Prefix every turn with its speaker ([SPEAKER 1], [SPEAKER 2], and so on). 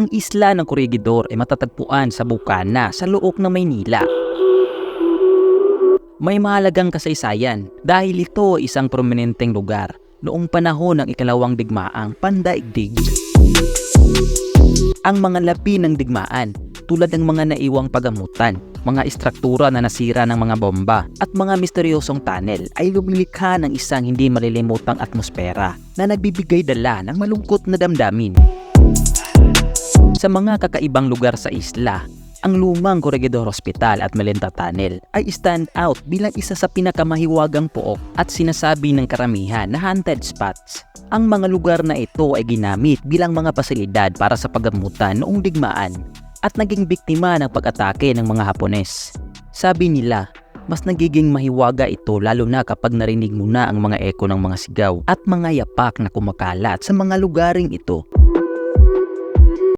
[SPEAKER 1] Ang isla ng Corregidor ay matatagpuan sa Bukana sa Luok ng Maynila. May mahalagang kasaysayan dahil ito ay isang prominenteng lugar noong panahon ng ikalawang digmaang pandaigdig. Ang mga lapi ng digmaan tulad ng mga naiwang pagamutan, mga istruktura na nasira ng mga bomba at mga misteryosong tunnel ay lumilikha ng isang hindi malilimutang atmosfera na nagbibigay dala ng malungkot na damdamin. Sa mga kakaibang lugar sa isla, ang lumang Corregidor Hospital at Melenta Tunnel ay stand out bilang isa sa pinakamahiwagang pook at sinasabi ng karamihan na haunted spots. Ang mga lugar na ito ay ginamit bilang mga pasilidad para sa paggamutan noong digmaan at naging biktima ng pag-atake ng mga Hapones. Sabi nila, mas nagiging mahiwaga ito lalo na kapag narinig mo na ang mga eko ng mga sigaw at mga yapak na kumakalat sa mga lugaring ito.